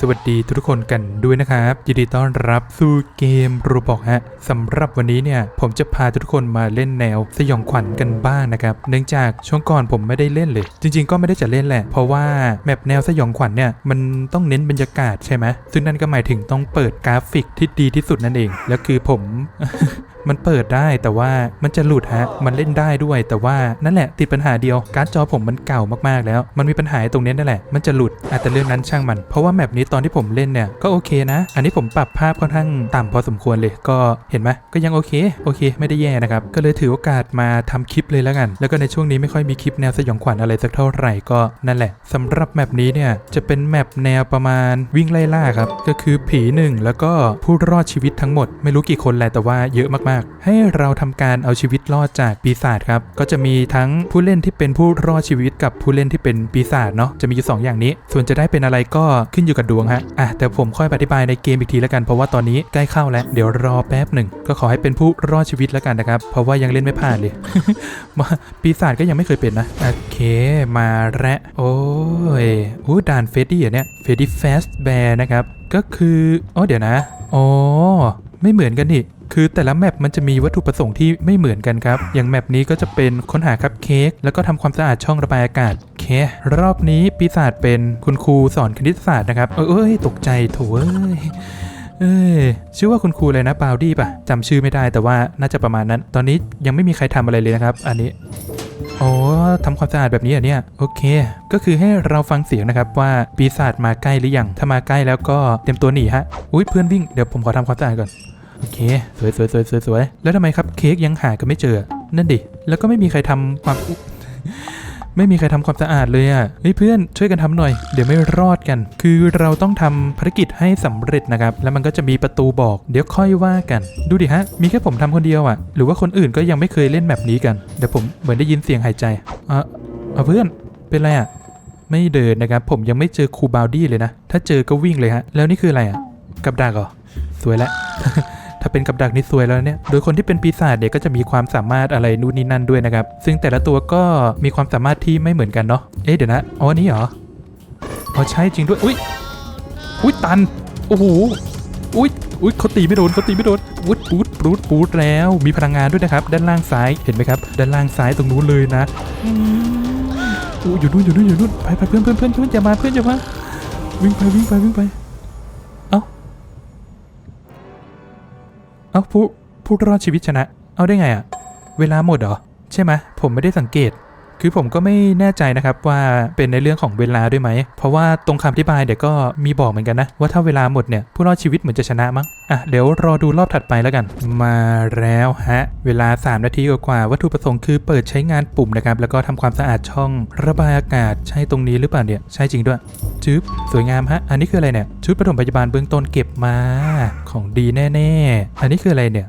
สวัสดีทุกคนกันด้วยนะครับ ยินดีต้อนรับสู่เกมโรบอกฮะสำหรับวันนี้เนี่ย ผมจะพาทุกคนมาเล่นแนวสยองขวัญกันบ้างนะครับ เนื่องจากช่วงก่อนผมไม่ได้เล่นเลย จริง ๆ ก็ไม่ได้จะเล่นแหละ เพราะว่าแมปแนวสยองขวัญเนี่ย มันต้องเน้นบรรยากาศใช่ไหมซึ่งนั่นก็หมายถึงต้องเปิดกราฟิกที่ดีที่สุดนั่นเอง แล้วคือผม มันเปิดได้แต่ว่ามันจะหลุดฮะ มันเล่นได้ด้วยแต่ว่านั่นแหละติดปัญหาเดียวการ์ดจอผมมันเก่ามากๆแล้ว มันมีปัญหาตรงนี้นั่นแหละมันจะหลุดอาจจะเรื่องนั้นช่างมัน เพราะว่าแมปนี้ตอนที่ผมเล่นเนี่ยก็โอเคนะ อันนี้ผมปรับภาพค่อนข้างต่ำพอสมควรเลยก็เห็นไหมก็ยังโอเคโอเค ไม่ได้แย่นะครับก็เลยถือโอกาสมาทำคลิปเลยแล้วกัน แล้วก็ในช่วงนี้ไม่ค่อยมีคลิปแนวสยองขวัญอะไรสักเท่าไหร่ก็นั่นแหละสำหรับแมปนี้เนี่ยจะเป็นแมปแนวประมาณวิ่งไล่ล่าครับก็คือผีหนึ่งแล้วก็ผู้รอดชีวิตทั้งหมด ไม่รู้กี่คนแหละแต่ว่าเยอะมากๆให้เราทำการเอาชีวิตรอดจากปีศาจครับ ก็จะมีทั้งผู้เล่นที่เป็นผู้รอดชีวิตกับผู้เล่นที่เป็นปีศาจเนาะ จะมีอยู่สองอย่างนี้ ส่วนจะได้เป็นอะไรก็ขึ้นอยู่กับดวงฮะ อะ แต่ผมค่อยอธิบายในเกมอีกทีแล้วกัน เพราะว่าตอนนี้ใกล้เข้าแล้ว เดี๋ยวรอแป๊บหนึ่ง ก็ขอให้เป็นผู้รอดชีวิตแล้วกันนะครับ เพราะว่ายังเล่นไม่ผ่านเลย มาปีศาจก็ยังไม่เคยเป็นนะ โอเค มาแล้วโอ้ยอู้ด่านเฟดดี้อะเนี่ย เฟดดี้แฟสแบร์นะครับ ก็คือ อ๋อ เดี๋ยวนะ อ๋อ ไม่เหมือนกันนี่ คือแต่ละแมปมันจะมีวัตถุประสงค์ที่ไม่เหมือนกันครับ อย่างแมปนี้ก็จะเป็นค้นหาคัพเค้กแล้วก็ทำความสะอาดช่องระบายอากาศเครอบนี้ปีศาจเป็นคุณครูสอนคณิตศาสตร์นะครับเอยเอ้ยตกใจโถเอ้ยเอ้ยชื่อว่าคุณครูเลยนะบาวดี้ป่ะจำชื่อไม่ได้แต่ว่าน่าจะประมาณนั้น ตอนนี้ยังไม่มีใครทำอะไรเลยนะครับ อันนี้อ๋อทำความสะอาดแบบนี้อะเนี่ยโอเค ก็คือให้เราฟังเสียงนะครับว่าปีศาจมาใกล้หรือยังถ้ามาใกล้แล้วก็เตรียมตัวหนีฮะอุ้ยเพื่อนวิ่งเดี๋ยวผมขอทำความสะอาดก่อน โอเค สวยสวยสวยสวยสวยแล้วทำไมครับเค้กยังหากันไม่เจอ นั่นดิ แล้วก็ไม่มีใครทำความ ไม่มีใครทำความสะอาดเลยอะเฮ้ยเพื่อนช่วยกันทำหน่อย เดี๋ยวไม่รอดกัน คือเราต้องทำภารกิจให้สำเร็จนะครับ แล้วมันก็จะมีประตูบอก เดี๋ยวค่อยว่ากัน ดูดิฮะ มีแค่ผมทำคนเดียวอะ หรือว่าคนอื่นก็ยังไม่เคยเล่นแบบนี้กัน เดี๋ยวผมเหมือนได้ยินเสียงหายใจอะอะเพื่อนเป็นไรอะไม่เดินนะครับ ผมยังไม่เจอครูบาวดี้เลยนะ ถ้าเจอก็วิ่งเลยฮะ แล้วนี่คืออะไรอะ กับดักเหรอ สวยแล้ว ถ้าเป็นกับดักนี่สวยแล้วเนี่ย โดยคนที่เป็นปีศาจเนี่ยก็จะมีความสามารถอะไรนู่นนี่นั่นด้วยนะครับ ซึ่งแต่ละตัวก็มีความสามารถที่ไม่เหมือนกันเนาะ เอ๊ะเดี๋ยวนะ อ๋ออันนี้เหรอ อ๋อใช่จริงด้วย อุ้ย อุ้ยตัน โอ้โห อุ้ยอุ้ยเขาตีไม่โดนเขาตีไม่โดนวุดปูดปูดปูดแล้ว มีพลังงานด้วยนะครับ ด้านล่างซ้ายเห็นไหมครับ ด้านล่างซ้ายตรงนู้นเลยนะอืมอู้อยู่นู่นอยู่นู่นอยู่นู่นไปไปเพื่อนเพื่อนเพื่อนเพื่อนอย่ามาเพื่อนอย่ามาวิ่งไปวิ่งไปวิ่งไป เอ้าผู้ผู้รอดชีวิตชนะ เอาได้ไงอะเวลาหมดเหรอ ใช่ไหมผมไม่ได้สังเกต คือผมก็ไม่แน่ใจนะครับว่าเป็นในเรื่องของเวลาด้วยไหม เพราะว่าตรงคำอธิบายเดี๋ยวก็มีบอกเหมือนกันนะ ว่าถ้าเวลาหมดเนี่ยผู้รอดชีวิตเหมือนจะชนะมั้งอะเดี๋ยวรอดูรอบถัดไปแล้วกัน มาแล้วฮะ เวลา 3 นาทีกว่าวัตถุประสงค์คือเปิดใช้งานปุ่มนะครับ แล้วก็ทำความสะอาดช่องระบายอากาศใช่ตรงนี้หรือเปล่าเนี่ยใช่จริงด้วยจึ๊บสวยงามฮะ อันนี้คืออะไรเนี่ยชุดปฐมพยาบาลเบื้องต้นเก็บมา ของดีแน่ ๆ อันนี้คืออะไรเนี่ย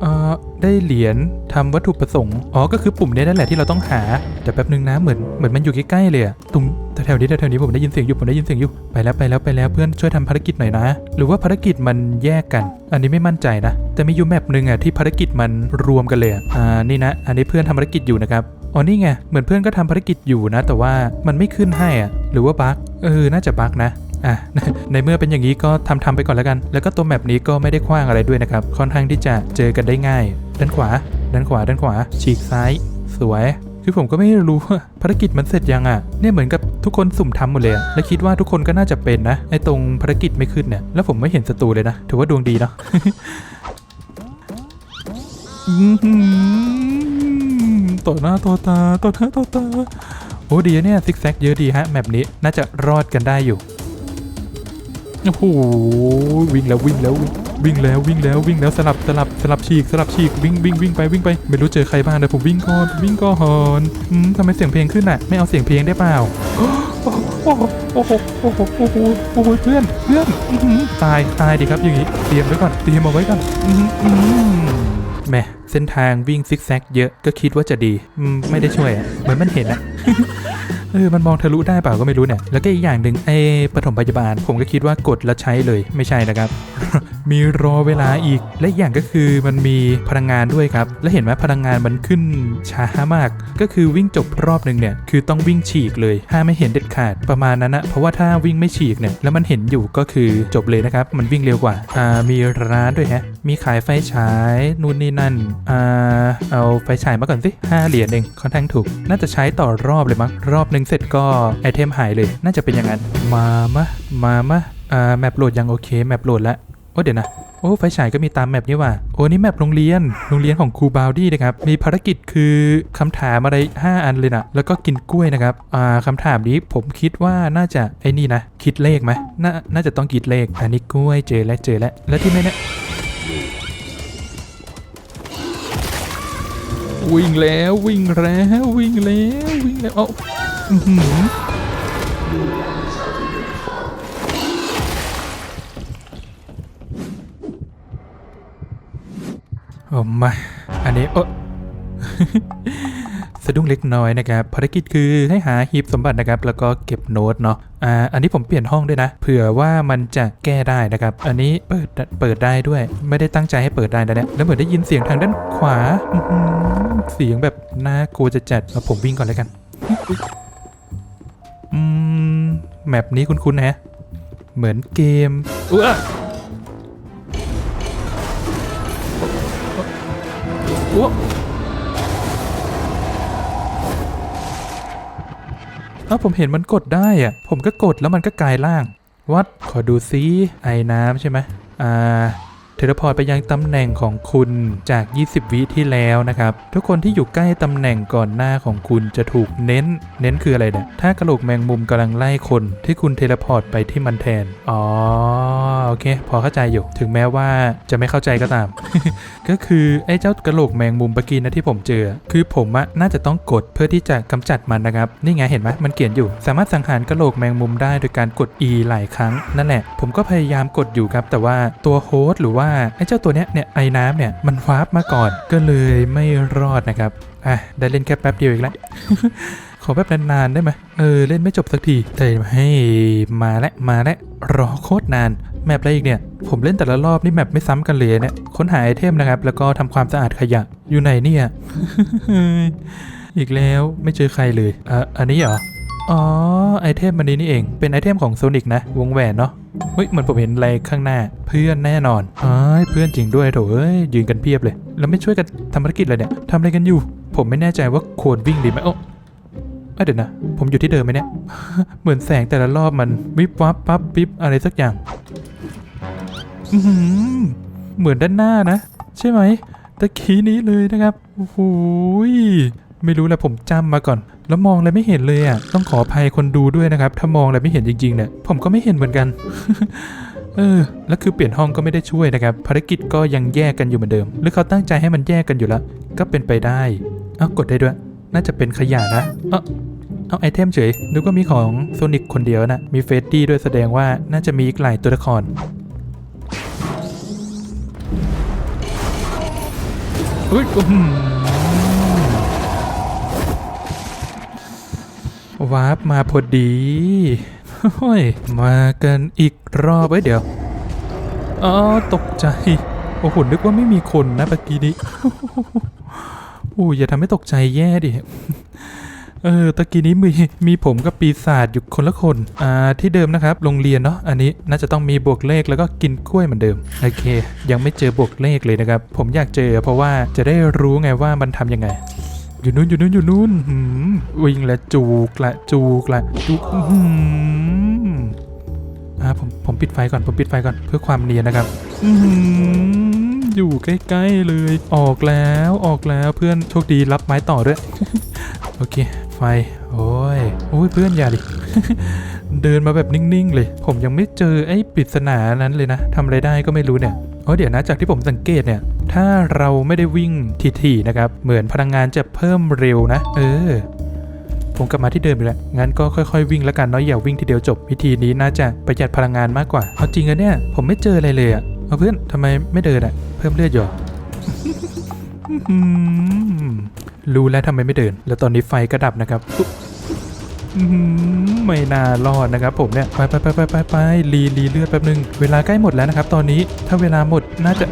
เอ่อได้เหรียญทำวัตถุประสงค์ อ๋อ ก็คือปุ่มนี้นั่นแหละที่เราต้องหา แต่แป๊บนึงนะเหมือนเหมือนมันอยู่ใกล้ๆเลยอะตรงแถวๆนี้แถวๆนี้ผมได้ยินเสียงอยู่ผมได้ยินเสียงอยู่ ไปแล้วไปแล้วไปแล้วเพื่อนช่วยทำภารกิจหน่อยนะ หรือว่าภารกิจมันแยกกัน อันนี้ไม่มั่นใจนะ แต่มีอยู่แมปหนึ่งอะที่ภารกิจมันรวมกันเลยอ่า นี่นะ อันนี้เพื่อนทำภารกิจอยู่นะครับ อ๋อ นี่ไง เหมือนเพื่อนก็ทำภารกิจอยู่นะ แต่ว่ามันไม่ขึ้นให้อะหรือว่าบั๊ก เออ น่าจะบั๊กนะ อะในเมื่อเป็นอย่างนี้ก็ทำทำไปก่อนแล้วกัน แล้วก็ตัวแมปนี้ก็ไม่ได้กว้างอะไรด้วยนะครับ ค่อนข้างที่จะเจอกันได้ง่าย ด้านขวา ด้านขวา ด้านขวา ฉีกซ้าย สวย คือผมก็ไม่รู้ว่าภารกิจมันเสร็จยังอะ เนี่ยเหมือนกับทุกคนสุ่มทำหมดเลยอะและคิดว่าทุกคนก็น่าจะเป็นนะ ไอ้ตรงภารกิจไม่ขึ้นเนี่ย แล้วผมไม่เห็นศัตรูเลยนะ ถือว่าดวงดีเนาะ อื้อหือต่อหน้าต่อตา ต่อหน้าต่อตา โอ้ดีนะเนี่ยซิกแซกเยอะดีฮะแมปนี้น่าจะรอดกันได้อยู่ โอ้โหวิ่งแล้ววิ่งแล้ววิ่งแล้ววิ่งแล้ววิ่งแล้วสลับสลับสลับฉีกสลับฉีกวิ่งวิ่งวิ่งไปวิ่งไป ไม่รู้เจอใครบ้างเดี๋ยวผมวิ่งก่อนวิ่งก่อนอืมทำไมเสียงเพลงขึ้นอะ ไม่เอาเสียงเพลงได้เปล่าโอ้โหโอ้โหโอ้โหโอ้โหโอ้โหเพื่อนเพื่อนตายตายดิครับอย่างนี้เตรียมไว้ก่อนเตรียมเอาไว้ก่อนแม่เส้นทางวิ่งซิกแซกเยอะก็คิดว่าจะดีไม่ได้ช่วยเหมือนมันเห็นอะ เออมันมองทะลุได้เปล่าก็ไม่รู้เนี่ย แล้วก็อีกอย่างหนึ่งไอ้ปฐมพยาบาล ผมก็คิดว่ากดแล้วใช้เลยไม่ใช่นะครับ มีรอเวลาอีก และอย่างก็คือมันมีพลังงานด้วยครับ และเห็นไหมพลังงานมันขึ้นช้ามาก ก็คือวิ่งจบรอบหนึ่งเนี่ย คือต้องวิ่งฉีกเลยห้ามไม่เห็นเด็ดขาดประมาณนั้นนะเพราะว่าถ้าวิ่งไม่ฉีกเนี่ยแล้วมันเห็นอยู่ก็คือจบเลยนะครับ มันวิ่งเร็วกว่าอ่ามีร้านด้วยฮะ มีขายไฟฉายนู่นนี่นั่นอ่าเอาไฟฉายมาก่อนสิห้าเหรียญเองค่อนข้างถูก น่าจะใช้ต่อรอบเลยมั้งรอบหนึ่งเสร็จก็ไอเทมหายเลย น่าจะเป็นอย่างนั้น มามะมามะอ่าแมปโหลดยังโอเคแมปโหลดแล้วโอ้เดี๋ยวนะโอ้ไฟฉายก็มีตามแมปนี่ว่ะโอ้นี่แมปโรงเรียน โรงเรียนของครูบาวดี้นะครับ มีภารกิจคือคำถามอะไร 5 อันเลยนะ แล้วก็กินกล้วยนะครับ อ่าคำถามนี้ผมคิดว่าน่าจะไอ้นี่นะ คิดเลขไหมน่าน่าจะต้องคิดเลข อันนี้กล้วยเจอแล้วเจอแล้ว แล้วที่ไม่เนี่ย วิ่งแล้ววิ่งแล้ววิ่งแล้ววิ่งแล้วเอ้าอื้ออโอ้มาอันนี้เอะ สะดุ้งเล็กน้อยนะครับภารกิจคือให้หาหีบสมบัตินะครับแล้วก็เก็บโน้ตเนาะอ่าอันนี้ผมเปลี่ยนห้องด้วยนะ เผื่อว่ามันจะแก้ได้นะครับ อันนี้เปิดเปิดได้ด้วย ไม่ได้ตั้งใจให้เปิดได้นะเนี่ยแล้วเหมือนได้ยินเสียงทางด้านขวาอื้อหือเสียงแบบน่ากลัวจะจัดเอาผมวิ่งก่อนเลยกันอืมแมปนี้คุ้นๆนะเหมือนเกมอุ๊ยโอ้ เอ้าผมเห็นมันกดได้อะผมก็กดแล้วมันก็กลายร่างวัดขอดูซิไอ้น้ำใช่ไหมอ่า เทเลพอร์ตไปยังตำแหน่งของคุณจาก 20 วิที่แล้วนะครับ ทุกคนที่อยู่ใกล้ตำแหน่งก่อนหน้าของคุณจะถูกเน้น เน้นคืออะไรเนี่ยถ้ากระโหลกแมงมุมกำลังไล่คนที่คุณเทเลพอร์ตไปที่มันแทน อ๋อ โอเค พอเข้าใจอยู่ ถึงแม้ว่าจะไม่เข้าใจก็ตาม ก็คือไอ้เจ้ากระโหลกแมงมุมเมื่อกี้นะที่ผมเจอ คือผมอะน่าจะต้องกดเพื่อที่จะกำจัดมันนะครับ นี่ไงเห็นไหมมันเขียนอยู่ สามารถสังหารกระโหลกแมงมุมได้โดยการกด E หลายครั้ง นั่นแหละ ผมก็พยายามกดอยู่ครับ แต่ว่าตัวโฮสต์หรือว่าไอ้เจ้าตัวเนี้ยเนี่ยไอ้น้ำเนี่ยมันวาร์ปมาก่อนก็เลยไม่รอดนะครับอะได้เล่นแค่แป๊บเดียวอีกแล้วขอแบบนานๆได้ไหมเออเล่นไม่จบสักทีแต่ให้มาและมาและรอโคตรนานแมปอะไรอีกเนี่ยผมเล่นแต่ละรอบนี่แมปไม่ซ้ำกันเลยเนี่ยค้นหาไอเทมนะครับ แล้วก็ทำความสะอาดขยะอยู่ไหนเนี่ยอีกแล้วไม่เจอใครเลยอะอันนี้เหรออ๋อไอเทมมันนี้นี่เองเป็นไอเทมของโซนิกนะ วงแหวนเนาะ เฮ้ยเหมือนผมเห็นอะไรข้างหน้าเพื่อนแน่นอนอ้ยเพื่อนจริงด้วยโถเอ้ยยืนกันเพียบเลย แล้วไม่ช่วยกันทำภารกิจเลยเนี่ยทำอะไรกันอยู่ ผมไม่แน่ใจว่าควรวิ่งดีไหมโอ้เอ้ยเดี๋ยวนะ ผมอยู่ที่เดิมไหมเนี่ย เหมือนแสงแต่ละรอบมันวิบวับปั๊บปิ๊บอะไรสักอย่างอื้อหือเหมือนด้านหน้านะ ใช่ไหมตะกี้นี้เลยนะครับโอ้โหยไม่รู้แหละผมจำมาก่อน แล้วมองอะไรไม่เห็นเลยอะต้องขออภัยคนดูด้วยนะครับ ถ้ามองอะไรไม่เห็นจริงๆเนี่ยผมก็ไม่เห็นเหมือนกันเออ แล้วคือเปลี่ยนห้องก็ไม่ได้ช่วยนะครับ ภารกิจก็ยังแยกกันอยู่เหมือนเดิม หรือเขาตั้งใจให้มันแยกกันอยู่แล้ว ก็เป็นไปได้ เอากดได้ด้วย น่าจะเป็นขยะนะ เอ้าเอาไอเทมเฉย นึกว่ามีของโซนิกคนเดียวนะ มีเฟสตี้ด้วยแสดงว่าน่าจะมีอีกหลายตัวละคร อุ้ย วาร์ปมาพอดีโอ้ยมากันอีกรอบเอ้ยเดี๋ยวอ๋อตกใจ โอ้โหนึกว่าไม่มีคนนะเมื่อกี้นี้โอ้ยอย่าทำให้ตกใจแย่ดิเออตะกี้นี้มีมีผมกับปีศาจอยู่คนละคนอ่าที่เดิมนะครับ โรงเรียนเนาะอันนี้น่าจะต้องมีบวกเลขแล้วก็กินกล้วยเหมือนเดิมโอเค ยังไม่เจอบวกเลขเลยนะครับ ผมอยากเจอเพราะว่าจะได้รู้ไงว่ามันทำยังไง อยู่นู้นอยู่นู้นอยู่นู้นหืมวิ่งและจูกละจูกละจูกอืมอ่าผมผมปิดไฟก่อนผมปิดไฟก่อนเพื่อความเนียนนะครับอื้อหืออยู่ใกล้ๆเลย ออกแล้วออกแล้วเพื่อนโชคดีรับไม้ต่อด้วยโอเค ไฟ โอ้ยโอ้ยเพื่อนอย่าดิเดินมาแบบนิ่งๆเลย ผมยังไม่เจอไอ้ปริศนานั้นเลยนะทำอะไรได้ก็ไม่รู้เนี่ยโอ้เดี๋ยวนะจากที่ผมสังเกตเนี่ย ถ้าเราไม่ได้วิ่งถี่ๆนะครับ เหมือนพลังงานจะเพิ่มเร็วนะ เออ ผมกลับมาที่เดิมอีกแล้ว งั้นก็ค่อยๆวิ่งแล้วกันเนาะอย่าวิ่งทีเดียวจบ วิธีนี้น่าจะประหยัดพลังงานมากกว่า เอาจริงอะเนี่ย ผมไม่เจออะไรเลยอะเอาเพื่อนทำไมไม่เดินอะเพิ่มเลือดอยู่เหรออืมรู้แล้วทำไมไม่เดิน แล้วตอนนี้ไฟก็ดับนะครับไม่น่ารอดนะครับผมเนี่ย ไปไปไปไปไปไปรีรีเลือดแป๊บนึง เวลาใกล้หมดแล้วนะครับ ตอนนี้ถ้าเวลาหมดน่าจะ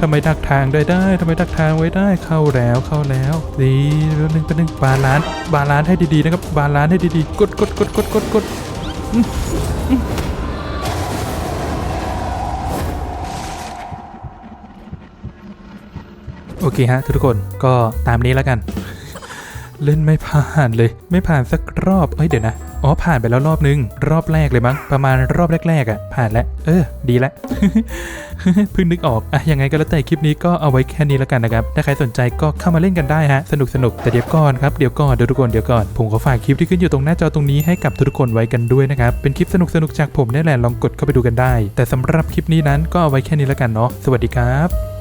ทำไมดักทางได้ได้ทำไมดักทางไว้ได้เข้าแล้วเข้าแล้วดีแป๊บนึงแป๊บนึงบาลานซ์บาลานซ์ให้ดีๆนะครับ บาลานซ์ให้ดีๆกดกดกดกดกดกดโอเคฮะ ทุกคนก็ตามนี้แล้วกัน เล่นไม่ผ่านเลย ไม่ผ่านสักรอบเอ้ยเดี๋ยวนะ อ๋อผ่านไปแล้วรอบนึง รอบแรกเลยมั้งประมาณรอบแรกๆอะ่ะ ผ่านแล้ว เออ ดีแล้วเพิ่งนึกออกอะยังไงก็แล้วแต่คลิปนี้ก็เอาไว้แค่นี้แล้วกันนะครับ ถ้าใครสนใจก็เข้ามาเล่นกันได้ฮะ สนุกสนุกแต่เดี๋ยวก่อนครับ เดี๋ยวก่อนเดี๋ยวทุกคนเดี๋ยวก่อน ผมขอฝากคลิปที่ขึ้นอยู่ตรงหน้าจอตรงนี้ให้กับทุกคนไว้กันด้วยนะครับ เป็นคลิปสนุกสนุกจากผมนี่แหละลองกดเข้าไปดูกันได้ แต่สำหรับคลิปนี้นั้นก็เอาไว้แค่นี้แล้วกันเนาะสวัสดีครับ